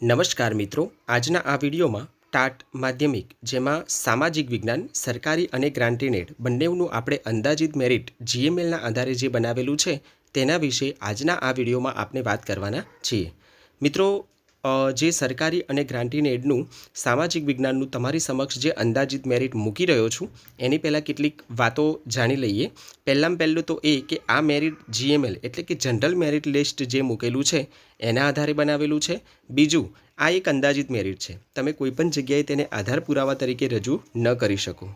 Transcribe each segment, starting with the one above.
નમસ્કાર મિત્રો, આજના આ વિડીયોમાં ટાટ માધ્યમિક, જેમાં સામાજિક વિજ્ઞાન, સરકારી અને ગ્રાન્ટીનેડ બંનેનું આપણે અંદાજિત મેરિટ જીએમએલના આધારે જે બનાવેલું છે, તેના વિશે આજના આ વિડીયોમાં આપણે વાત કરવાના છીએ. મિત્રો જે સરકારી અને ગ્રાન્ટીનેડનું સામાજિક વિજ્ઞાનનું તમારી સમક્ષ જે અંદાજિત મેરિટ મૂકી રહ્યો છું, એની પહેલાં કેટલીક વાતો જાણી લઈએ. પહેલાં પહેલું તો એ કે આ મેરિટ જીએમએલ એટલે કે જનરલ મેરિટ લિસ્ટ જે મૂકેલું છે, એના આધારે બનાવેલું છે. બીજું, આ એક અંદાજિત મેરિટ છે. તમે કોઈપણ જગ્યાએ તેને આધાર પુરાવા તરીકે રજૂ ન કરી શકો.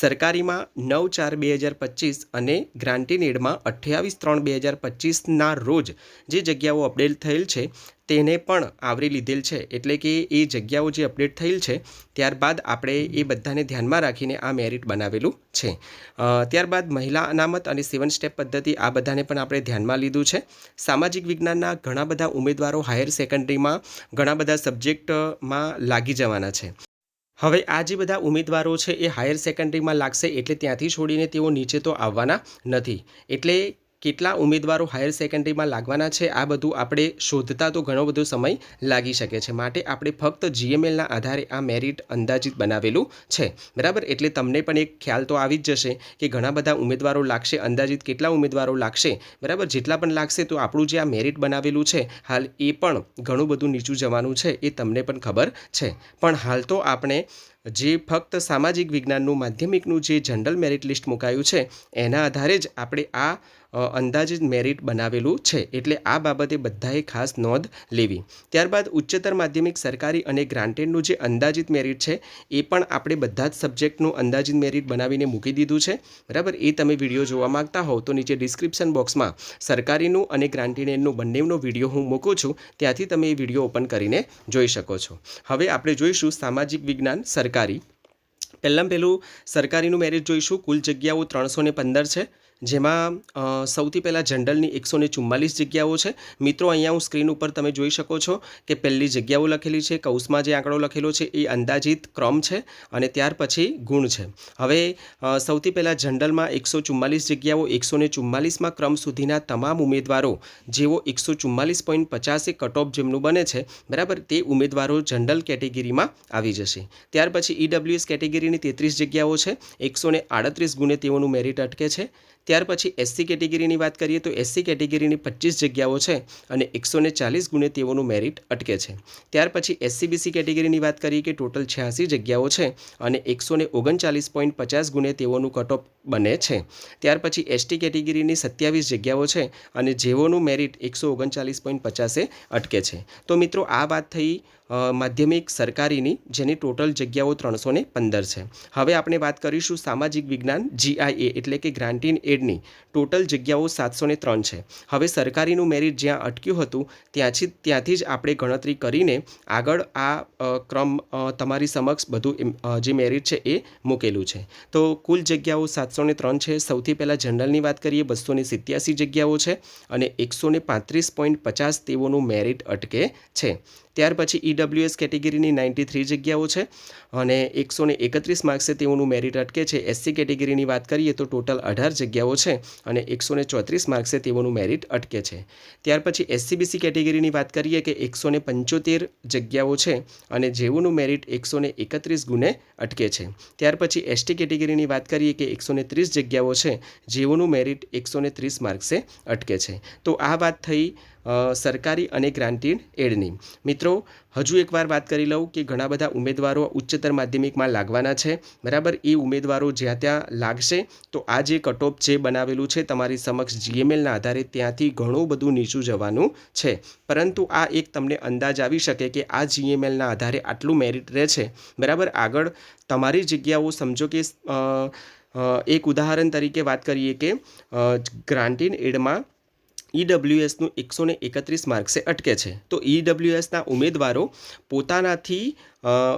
સરકારીમાં નવ ચાર બે હજાર પચીસ અને ગ્રાન્ટીનેડમાં અઠ્યાવીસ ત્રણ બે હજાર પચીસના રોજ જે જગ્યાઓ અપડેટ થયેલ છે તેને પણ આવરી લીધેલ છે. એટલે કે એ જગ્યાઓ જે અપડેટ થયેલ છે, ત્યારબાદ આપણે એ બધાને ધ્યાનમાં રાખીને આ મેરિટ બનાવેલું છે. ત્યારબાદ મહિલા અનામત અને સેવન સ્ટેપ પદ્ધતિ આ બધાને પણ આપણે ધ્યાનમાં લીધું છે. સામાજિક વિજ્ઞાનના ઘણા બધા ઉમેદવારો હાયર સેકન્ડરીમાં ઘણા બધા સબ્જેક્ટમાં લાગી જવાના છે. હવે આ જે બધા ઉમેદવારો છે એ હાયર સેકન્ડરીમાં લાગશે એટલે ત્યાંથી છોડીને તેઓ નીચે તો આવવાના નથી. એટલે કેટલા ઉમેદવારો હાયર સેકન્ડરીમાં લાગવાના છે, આ બધું આપણે શોધતા તો ઘણો બધો સમય લાગી શકે છે. માટે આપણે ફક્ત જીએમએલના આધારે આ મેરિટ અંદાજિત બનાવેલું છે. બરાબર? એટલે તમને પણ એક ખ્યાલ તો આવી જ જશે કે ઘણા બધા ઉમેદવારો લાગશે, અંદાજિત કેટલા ઉમેદવારો લાગશે. બરાબર? જેટલા પણ લાગશે તો આપણું જે આ મેરિટ બનાવેલું છે, હાલ એ પણ ઘણું બધું નીચું જવાનું છે, એ તમને પણ ખબર છે. પણ હાલ તો આપણે જે ફક્ત સામાજિક વિજ્ઞાનનું, માધ્યમિકનું જે જનરલ મેરિટ લિસ્ટ મુકાયું છે, એના આધારે જ આપણે આ અંદાજિત મેરિટ બનાવેલું છે. એટલે આ બાબતે બધાએ ખાસ નોંધ લેવી. ત્યારબાદ ઉચ્ચતર માધ્યમિક સરકારી અને ગ્રાન્ટેડનું જે અંદાજિત મેરિટ છે, એ પણ આપણે બધા જ સબ્જેક્ટનું અંદાજિત મેરિટ બનાવીને મૂકી દીધું છે. બરાબર? એ તમે વીડિયો જોવા માંગતા હોવ તો નીચે ડિસ્ક્રિપ્શન બોક્સમાં સરકારીનું અને ગ્રાન્ટેડનું બંનેનો વીડિયો હું મૂકું છું. ત્યાંથી તમે એ વીડિયો ઓપન કરીને જોઈ શકો છો. હવે આપણે જોઈશું સામાજિક વિજ્ઞાન સરકારી. પહેલાં પહેલું સરકારીનું મેરિટ જોઈશું. કુલ જગ્યાઓ ત્રણસો ને પંદર છે. જેમાં સૌથી પહેલાં જનરલની એકસો ને ચુમ્માલીસ જગ્યાઓ છે. મિત્રો, અહીંયા હું સ્ક્રીન ઉપર તમે જોઈ શકો છો કે પહેલી જગ્યાઓ લખેલી છે, કૌંસમાં જે આંકડો લખેલો છે એ અંદાજિત ક્રમ છે અને ત્યાર પછી ગુણ છે. હવે સૌથી પહેલાં જનરલમાં એકસો ચુમ્માલીસ જગ્યાઓ, એકસો ને ચુમ્માલીસમાં ક્રમ સુધીના તમામ ઉમેદવારો, જેઓ એકસો ચુમ્માલીસ પોઈન્ટ પચાસે કટ જેમનું બને છે, બરાબર, તે ઉમેદવારો જનરલ કેટેગરીમાં આવી જશે. ત્યાર પછી ઈડબ્લ્યુએસ કેટેગરીની તેત્રીસ જગ્યાઓ છે, એકસો આડત્રીસ ગુણે તેઓનું મેરિટ અટકે છે ત્યાર પછી એસસી કેટેગરીની વાત કરીએ તો એસસી કેટેગરીની પચીસ જગ્યાઓ છે અને એકસો ચાલીસ ગુણે તેઓનું મેરિટ અટકે છે. ત્યાર પછી એસસીબીસી કેટેગરીની વાત કરીએ કે ટોટલ છ્યાસી જગ્યાઓ છે અને એકસો ઓગણચાલીસ પોઈન્ટ પચાસ ગુણે તેઓનું કટ ઓફ બને છે. ત્યાર પછી એસટી કેટેગરીની સત્યાવીસ જગ્યાઓ છે અને જેઓનું મેરિટ એકસો ઓગણચાલીસ પોઈન્ટ પચાસે અટકે છે. તો મિત્રો, આ વાત થઈ માધ્યમિક સરકારીની, જેની ટોટલ જગ્યાઓ ત્રણસો ને પંદર છે. હવે આપણે વાત કરીશું સામાજિક વિજ્ઞાન જીઆઈએ એટલે કે ગ્રાન્ટીન એડની. ટોટલ જગ્યાઓ સાતસો ને ત્રણ છે. હવે સરકારીનું મેરિટ જ્યાં અટક્યું હતું, ત્યાંથી ત્યાંથી જ આપણે ગણતરી કરીને આગળ આ ક્રમ તમારી સમક્ષ બધું જે મેરિટ છે એ મૂકેલું છે. તો કુલ જગ્યાઓ સાતસો ને ત્રણ છે. સૌથી પહેલાં જનરલની વાત કરીએ, બસો ને સિત્યાસી જગ્યાઓ છે અને એકસો ને પાંત્રીસ પોઈન્ટ પચાસ તેઓનું મેરિટ અટકે છે. ત્યાર પછી ઈડબ્લ્યુએસ કેટેગરીની નાઇન્ટી થ્રી જગ્યાઓ છે અને એકસો ને એકત્રીસ માર્ક્સે તેઓનું મેરિટ અટકે છે. એસસી કેટેગરીની વાત કરીએ તો ટોટલ અઢાર જગ્યાઓ છે અને એકસો ને ચોત્રીસ માર્ક્સે તેઓનું મેરિટ અટકે છે. ત્યાર પછી એસસીબીસી કેટેગરીની વાત કરીએ કે એકસો ને પંચોતેર જગ્યાઓ છે અને જેઓનું મેરિટ એકસો ને એકત્રીસ ગુને અટકે છે. ત્યાર પછી એસટી કેટેગરીની વાત કરીએ કે એકસો ને ત્રીસ જગ્યાઓ છે જેઓનું મેરિટ એકસો ને ત્રીસ માર્ક્સે અટકે છે. તો આ વાત થઈ સરકારી અને ગ્રાન્ટેડ એડની. મિત્રો, હજુ એકવાર વાત કરી લઉં કે ઘણા બધા ઉમેદવારો ઉચ્ચતર માધ્યમિકમાં લાગવાના છે. બરાબર, એ ઉમેદવારો જ્યાં ત્યાં લાગશે, તો આ જે કટઓફ જે બનાવેલું છે તમારી સમક્ષ જીએમએલના આધારે ત્યાંથી ઘણું બધું નીચું જવાનું છે. પરંતુ આ એક તમને અંદાજ આવી શકે કે આ જીએમએલના આધારે આટલું મેરિટ રહે છે. બરાબર, આગળ તમારી જગ્યાઓ સમજો કે એક ઉદાહરણ તરીકે વાત કરીએ કે ગ્રાન્ટીન એડમાં ઈડબ્લ્યુએસનું એકસો ને એકત્રીસ માર્ક્સે અટકે છે. તો ઈડબ્લ્યુએસના ઉમેદવારો પોતાનાથી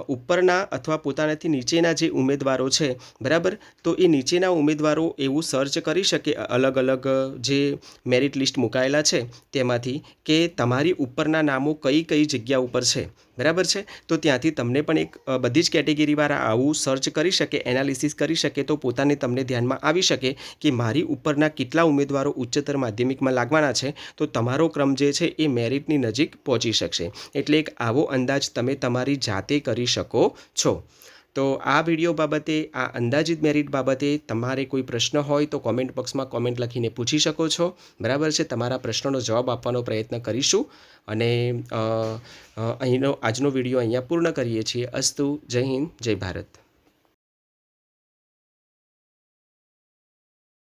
ઉપરના અથવા પોતાનાથી નીચેના જે ઉમેદવારો છે, બરાબર? તો એ નીચેના ઉમેદવારો એવું સર્ચ કરી શકે અલગ અલગ જે મેરિટ લિસ્ટ મુકાયેલા છે, તેમાંથી કે તમારી ઉપરના નામો કઈ કઈ જગ્યા ઉપર છે, બરાબર છે? તો ત્યાંથી તમને પણ એક બધી જ કેટેગરીવાળા આવું સર્ચ કરી શકે એનાલિસિસ કરી શકે, તો પોતાને તમને ધ્યાનમાં આવી શકે કે મારી ઉપરના કેટલા ઉમેદવારો ઉચ્ચતર માધ્યમિકમાં લાગવાના છે, તો તમારો ક્રમ જે છે એ મેરિટની નજીક પહોંચી શકશે. એટલે એક આવો અંદાજ તમે તમારી જાતે કરી શકો છો. તો આ વીડિયો બાબતે, આ અંદાજિત મેરિટ બાબતે તમારે કોઈ પ્રશ્ન હોય તો કોમેન્ટ બોક્સમાં કોમેન્ટ લખીને પૂછી શકો છો. બરાબર છે? તમારા પ્રશ્નોનો જવાબ આપવાનો પ્રયત્ન કરીશું. અને અહીંનો આજનો વીડિયો અહીંયા પૂર્ણ કરીએ છીએ. અસ્તુ, જય હિન્દ, જય ભારત.